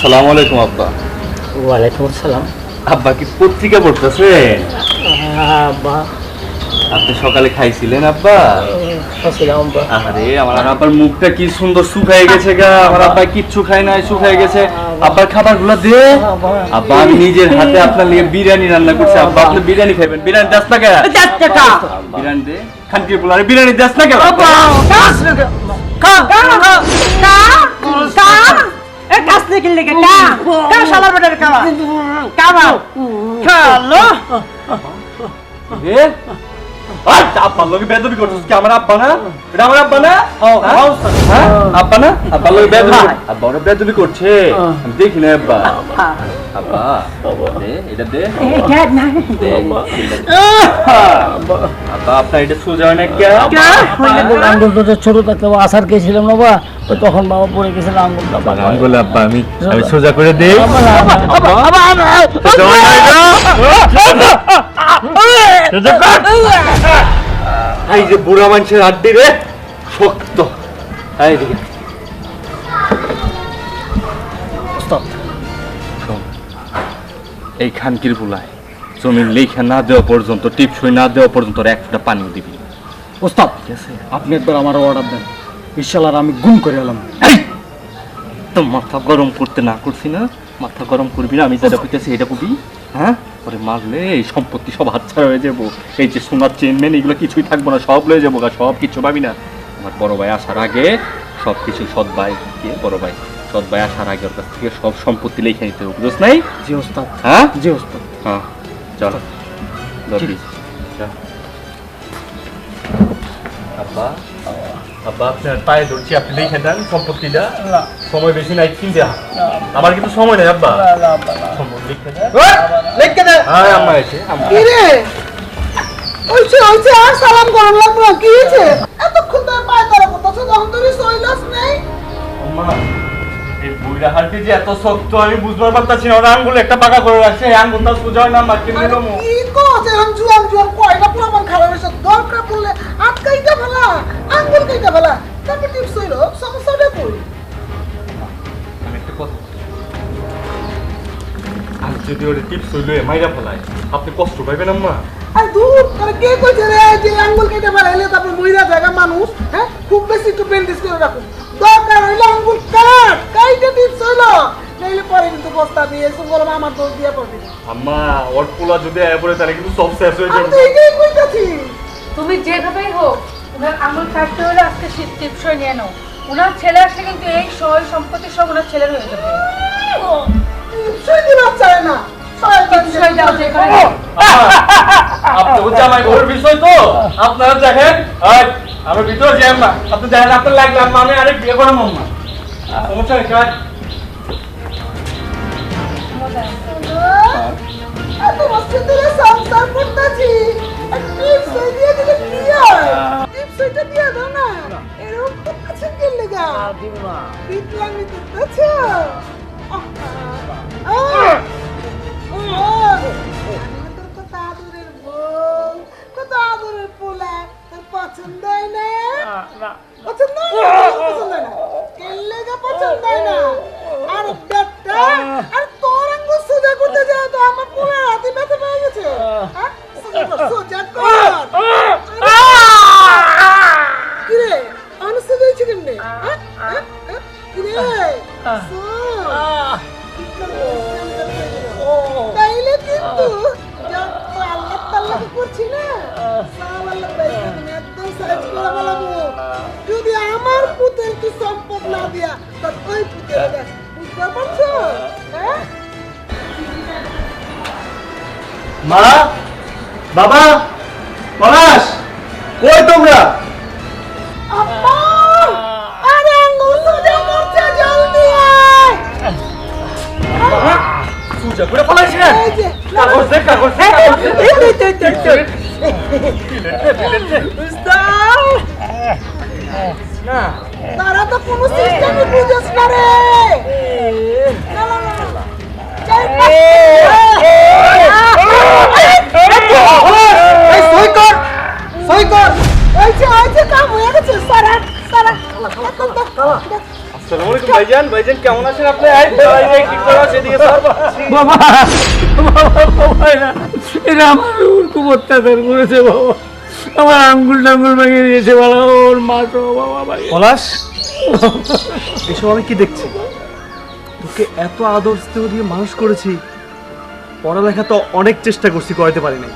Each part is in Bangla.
আসসালামু আলাইকুম আব্বা। ওয়ালাইকুম আসসালাম। আব্বা কি পত্রিকা পড়তেছেন? আব্বা। আপনি সকালে খাইছিলেন আব্বা? আরে আমার আব্বার মুখটা কি সুন্দর শুকায় গেছে গা। আমার আব্বা কিচ্ছু খায় নাই শুকায় গেছে। আব্বার খাবারগুলো দে। আব্বা। আমি নিজের হাতে আপনার লিগে বিরিয়ানি রান্না করছি। আব্বা আপনি বিরিয়ানি খাইবেন। বিরিয়ানি দাস না কেন বিরিয়ানি দে। খানকি পোলারে বিরিয়ানি দাস না কেন এ? আই, আব্বার লগে বেদবি করছিস কি আমার আব্বা না এটা আমার আব্বা না হ্যাঁ? হ্যাঁ? আব্বা না আব্বার লগে বেদবি আব্বা ওরা বেদবি করছে আমি দেখি না আব্বা আব্বা দে এটা দে দে, আব্বা আপনার এটা সোজা হয় না কে আঙ্গুল তো ছোট থাকতে আসার গেছিলাম না বা তখন বাবা পড়ে গেছিল আঙ্গুল আব্বা আমি আমি সোজা করে দেই এই যে বুড়া মানুষের আড্ডি রে শক্ত। এই এই খানকির বুলায় জমির লেখা না দেওয়া পর্যন্ত টিপসই না দেওয়া পর্যন্ত এক ফোঁটা পানি দিবি। ওস্তাদ ঠিক আছে? আপনি একবার আমার অর্ডার দেন। ইনশাল্লাহ আমি গুম করে এলাম! তো মাথা গরম করতে না করছি না মাথা গরম করবি না আমি যেটা কইতেছি এটা কবি হ্যাঁ? পরে মারলে এই সম্পত্তি সব হাতছাড়া হয়ে যাব। এই যে সোনার চেনমেন এগুলো কিছুই থাকব না সব লয়ে যাব গা সব কিছু পাবি না। আমার বড় ভাই আসার আগে সব কিছু সৎ ভাই কে? বড় ভাই। সৎ ভাই আসার আগে ওর কাছ থেকে সব সম্পত্তি লিখে নিতে হবে বুঝছ নাই? জি ওস্তাদ। হ্যাঁ? জি ওস্তাদ। হ্যাঁ চল। চল। আব্বা আব্বা আপনার পায়ে ধরছি আপনি লিখে দেন সম্পত্তিটা। সময় বেশি নাই কিনতে আমার কিন্তু সময় নেই আব্বা। লিখে দেন লিখে হ্যাঁ আম্মা এসে ওইছে ওইছে আর সালাম করার লাগবো কি হয়েছে? এতক্ষণ ধরে পায়ে ধরে করতেছো তখন তুমি সইলাস নেই। আম্মা এই বুড়া হাড়টি যে এত শক্ত আমি বুঝবার পারতাছি না। ওর আঙ্গুল একটা পাকা করে রাখছে এই আঙ্গুলটা সোজা হয় না দেবো কি কস এরকম জুয়ান জুয়ান কয়টা পুরামান খারাপ হয়েছে দরকার পড়লে আটকাইটা ফেলা আঙ্গুল কাইটা ফেলা তারপর টিপস হইল সমস্যাটা কই আমি একটা কথা আর যদি ওর টিপস হইল মাইরা ফেলায় আপনি কষ্ট পাইবেন আম্মা। আর দূর তোরা কে কইছে রে যে আঙ্গুল কেটে ফেলাইলে তারপর মহিলা জায়গা মানুষ হ্যাঁ? খুব বেশি একটু ব্যান্ডেজ করে রাখুন। দরকার হইল আঙ্গুল কাট কাইটা টিপস হইল। নাইলে পরে কিন্তু বস্তা দিয়ে এসব বলব আমার দোষ দিয়ে পড়বি আম্মা ওর পোলা যদি আয় পড়ে তাহলে কিন্তু সব শেষ হয়ে যাবে। এইটাই কইতাছি তুমি যেভাবেই হোক ওনার আঙুল কাটতে হলে আজকে শীত টিপসই নিয়ে নাও। ওনার ছেলে আসলে কিন্তু এই সয় সম্পত্তি সব ওনার ছেলের হয়ে যাবে। টিপসই দিতে চায় না। টিপসই দাও যেখানে আপনি হচ্ছে আমার ঘরের বিষয় তো। আপনারা দেখেন আমি ভিতরে যাই না আপনি দেখেন আপনার লাগলে আম্মা আমি আরেক বিয়ে করাম আম্মা। সমস্যা খায় এত সংসার না এরকম তো কাছে গেলে গা বিটলামি করতেছ পছন্দ হয় না পছন্দ পছন্দ পছন্দ আর বেটা আর সোজা করতে যাও তো আমার পুরো হাতে ব্যথা পেয়ে গেছে? সোজা কর, কিরে। কেমনে? কিরে তাইলে কিন্তু আল্লাহ তাল্লাহ করছি না সব আল্লাহ একদম সাইজ করে বলাবো যদি আমার পুতের কি সম্পদ না দিয়া তোর ওই পুতের বুঝতে পারছ? হ্যাঁ? মা বাবা পলাশ কই তোমরা? আরে জলদি আয়। পূজা করে পলাশ কাগজ দে কাগজ দে এই, না তারা তো কোনো সিস্টেমই বুঝেছ না রে। না, না, না, না। চাই এই সই কর কাম হয়ে গেছে সারা সারা। আসসালামু আলাইকুম ভাইজান ভাইজান কেমন আছেন আপনি? এই ভাই কি করো সেদিকে স্যার বাবা বাবা বাবা এরা এরা আমার উপর খুব অত্যাচার করেছে বাবা। আমার আঙ্গুল টাঙ্গুল ভেঙে দিয়েছে বাবা ওর মা তো বাবা ভাই। পলাশ এসব আমি কি দেখছি? তোকে এত আদর স্নেহ দিয়ে মানুষ করেছি পড়ালেখা তো অনেক চেষ্টা করছি করাতে পারিনি।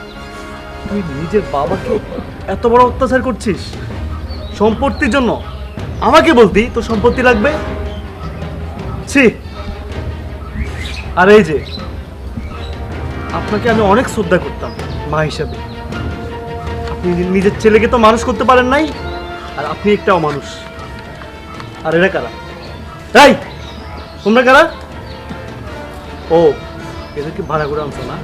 তুই নিজের বাবাকে এত বড় অত্যাচার করছিস? সম্পত্তির জন্য। আমাকে বলতি, তোর সম্পত্তি লাগবে? ছি। আর এই যে, আপনাকে আমি অনেক শ্রদ্ধা করতাম, মা হিসাবে। আপনি নিজের ছেলেকে তো মানুষ করতে পারেন নাই, আর আপনি একটা অমানুষ আর এরা কারা? তাই তোমরা কারা? ও, এদেরকে ভাড়া করে আনছো না?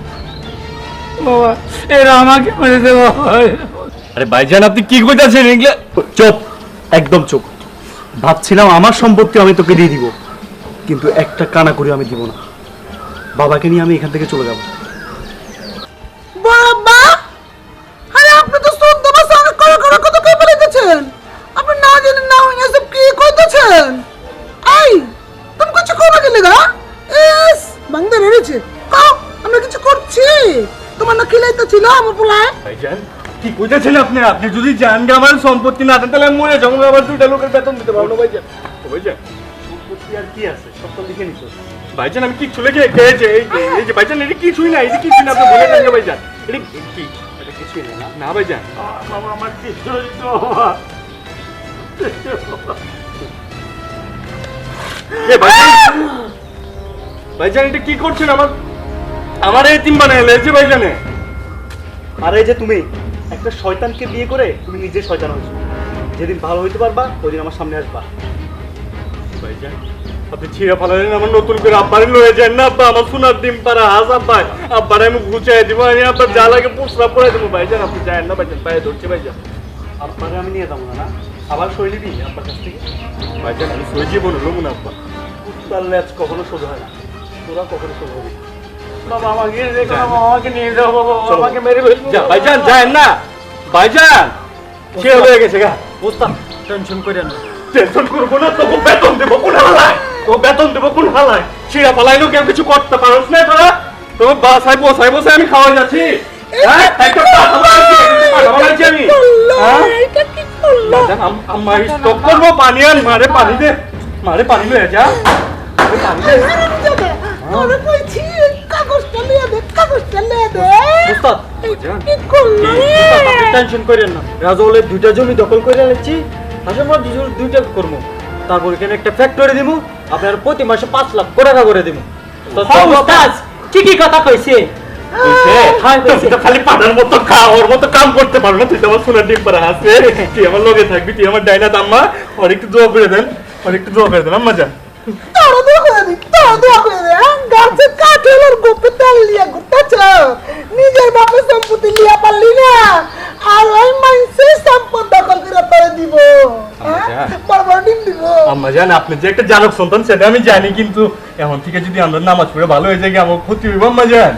বাবা, এরা আমাকে মেরে দেওয়া বাবা। আরে ভাইজান আপনি কি কইতাছেন এগুলা? চুপ একদম চুপ। ভাবছিলাম আমার সম্পত্তি আমি তোকে দিয়ে দিব কিন্তু একটা কানা করে আমি দিব না। বাবাকে নিয়ে আমি এখান থেকে চলে যাব। বাবা! আরে আপনি তো পাচ্ছেন অনেক করে করে কত কে বলেছেন আপনি না জানেন না হইনা সব কি কইতেছেন? এই তুমি কিছু করবে কি লাগা? এস বাংলা রয়েছে কাও আমরা কিছু করছি। তোমার না খিলাইতে ছিল আমার পোলায়? ভাইজান কি কইতাছেন আপনি আপনি যদি জান যে আমার সম্পত্তি না থাকে তাহলে আমি মরে যাব। আবার দুইটা লোকের বেতন দিতে পারব না। ভাইজান ও ভাইজান সম্পত্তি আর কি আছে? সব তো লিখে নিছো। ভাইজান আমি এই যে এই যে ভাইজান এটা কিছুই না যে কিছুই না আপনি বলে দেন ভাইজান। এটা কি এটা কিছুই না? না ভাইজান। বাবা আমার কিছুই তো এ ভাইজান। ভাইজান এটা কি করছেন? আমার আমার এই তিন বানায় লেছে ভাইজানে। আর এই যে তুমি। একটা শয়তানকে বিয়ে করে তুমি নিজে শয়তান হয়েছো। যেদিন ভালো হইতে পারবা ওই দিন আমার সামনে আসবা। ভাইজান আপনি ছিঁড়ে ফেলালেন আমার নতুন করে আব্বারে লয়ে যান না আব্বা আমার সোনার ডিম পাড়া হাজ আব্বা আব্বারে আমি ঘুচাই দিব আমি আপনার যা লাগে পুষরা পরে দেবো। ভাইজান আপনি যায়েন না ভাইজান পায়ে ধরছে ভাইজান। আপনাকে আমি নিয়ে যাব না না? আবার সই নিবি আপনার কাছ থেকে? ভাইজান আমি সই জীবন হলো মনে আব্বা। কুত্তার লেজ কখনো শোধ হয় না। তোরা কখনো শোধ হবে না। বাবা আমাকে রেখো বাবা আমাকে নিয়ে যাও বাবা আমাকে মেরে ফেলব যা ভাইজান যায়েন না। ভাইজান কে হয়ে গেছে গা? বুঝতাম টেনশন করে না। টেনশন করব না তোকে বেতন দেবো কোন হালায়? তো বেতন দেবো কোন হালায়? ছিঁড়া পালাইলো কেউ কিছু করতে পারোস না তোরা? বাসায় বসাই বসাই আমি খাওয়াই যাচ্ছি। হ্যাঁ? হ্যাঁ? পানি আন মারে পানি দে। মারে পানি লয়ে যা। পানি দে যাবে তোরে কইছি কাগজটা লিয়ে দে কাগজটা লিয়ে দে বুঝতাম কি করল রে? টেনশন করেন না। রাজৌলের দুইটা জমি দখল করে নিচ্ছি আসলে আমরা দুইটা করব তারপর এখানে একটা ফ্যাক্টরি দিব আপনার প্রতি মাসে পাঁচ লাখ করে টাকা করে দিব ঠিকই কথা কইছে। হ্যাঁ, খালি মতো খা মতো কাম করতে পারো না তুই তো আমার সোনার ডিম পাড়া আছে। তুই আমার লগে থাকবি তুই আমার ডাইনাত আম্মা ওর একটু দোয়া করে দেন একটু দোয়া করে দেন আম্মা যান। তোরা দোয়া করে দি তোরা দোয়া করে দে। হ্যাঁ? গাছে কাঠের গোপে তেল লিয়া নিজের বাপের সম্পত্তি লিয়া পারলি না আর ওই মানুষের সম্পদ দখল করে তোরে দিব হ্যাঁ? আচ্ছা। বড় বড় ডিম দিব আম্মা জান আপনি যে একটা জানক সন্তান, সেটা আমি জানি, কিন্তু এখন থেকে যদি আমরা নামাজ পড়ে ভালো হয়ে যায় আমার ক্ষতি হইব, আম্মা জান।